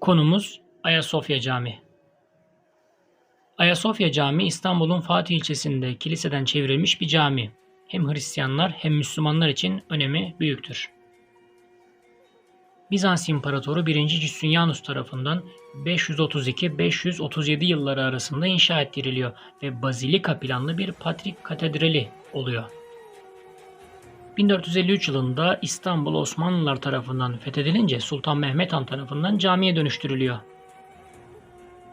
Konumuz Ayasofya Camii. Ayasofya Camii İstanbul'un Fatih ilçesinde kiliseden çevrilmiş bir cami. Hem Hristiyanlar hem Müslümanlar için önemi büyüktür. Bizans İmparatoru 1. Justinianus tarafından 532-537 yılları arasında inşa ettiriliyor ve bazilika planlı bir Patrik Katedrali oluyor. 1453 yılında İstanbul Osmanlılar tarafından fethedilince Sultan Mehmet Han tarafından camiye dönüştürülüyor.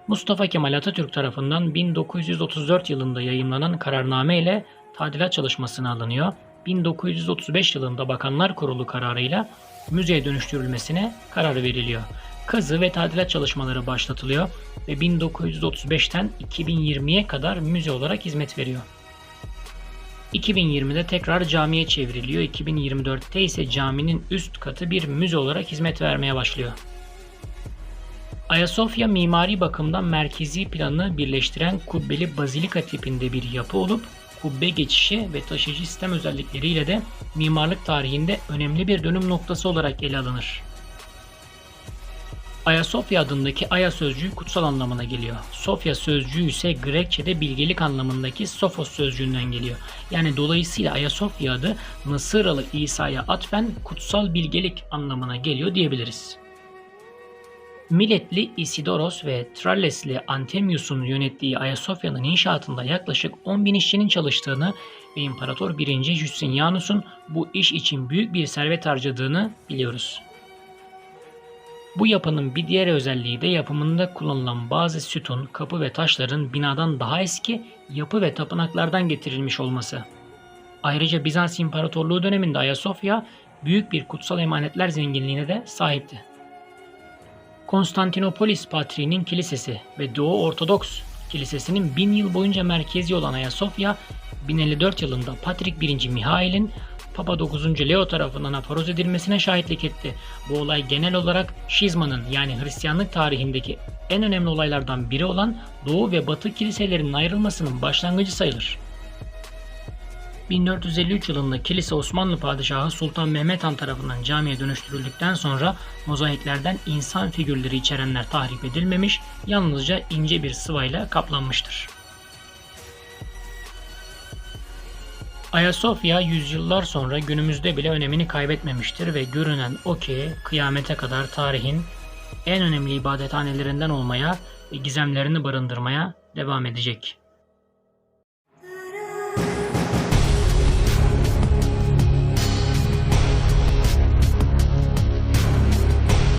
Mustafa Kemal Atatürk tarafından 1934 yılında yayımlanan kararname ile tadilat çalışmasına alınıyor. 1935 yılında Bakanlar Kurulu kararıyla müzeye dönüştürülmesine karar veriliyor. Kazı ve tadilat çalışmaları başlatılıyor ve 1935'ten 2020'ye kadar müze olarak hizmet veriyor. 2020'de tekrar camiye çevriliyor. 2024'te ise caminin üst katı bir müze olarak hizmet vermeye başlıyor. Ayasofya mimari bakımdan merkezi planı birleştiren kubbeli bazilika tipinde bir yapı olup kubbe geçişi ve taşıyıcı sistem özellikleriyle de mimarlık tarihinde önemli bir dönüm noktası olarak ele alınır. Ayasofya adındaki Aya sözcüğü kutsal anlamına geliyor. Sofya sözcüğü ise Grekçe'de bilgelik anlamındaki Sophos sözcüğünden geliyor. Yani dolayısıyla Ayasofya adı Mısırlı İsa'ya atfen kutsal bilgelik anlamına geliyor diyebiliriz. Miletli Isidoros ve Trallesli Antemius'un yönettiği Ayasofya'nın inşaatında yaklaşık 10 bin işçinin çalıştığını ve İmparator 1. Justinianus'un bu iş için büyük bir servet harcadığını biliyoruz. Bu yapının bir diğer özelliği de yapımında kullanılan bazı sütun, kapı ve taşların binadan daha eski yapı ve tapınaklardan getirilmiş olması. Ayrıca Bizans İmparatorluğu döneminde Ayasofya büyük bir kutsal emanetler zenginliğine de sahipti. Konstantinopolis Patriğinin Kilisesi ve Doğu Ortodoks Kilisesi'nin bin yıl boyunca merkezi olan Ayasofya, 1054 yılında Patrik 1. Mihail'in Papa 9. Leo tarafından aforoz edilmesine şahitlik etti. Bu olay genel olarak şizmanın yani Hristiyanlık tarihindeki en önemli olaylardan biri olan Doğu ve Batı kiliselerinin ayrılmasının başlangıcı sayılır. 1453 yılında kilise Osmanlı Padişahı Sultan Mehmet Han tarafından camiye dönüştürüldükten sonra mozaiklerden insan figürleri içerenler tahrip edilmemiş, yalnızca ince bir sıvayla kaplanmıştır. Ayasofya yüzyıllar sonra günümüzde bile önemini kaybetmemiştir ve görünen o ki kıyamete kadar tarihin en önemli ibadethanelerinden olmaya ve gizemlerini barındırmaya devam edecek.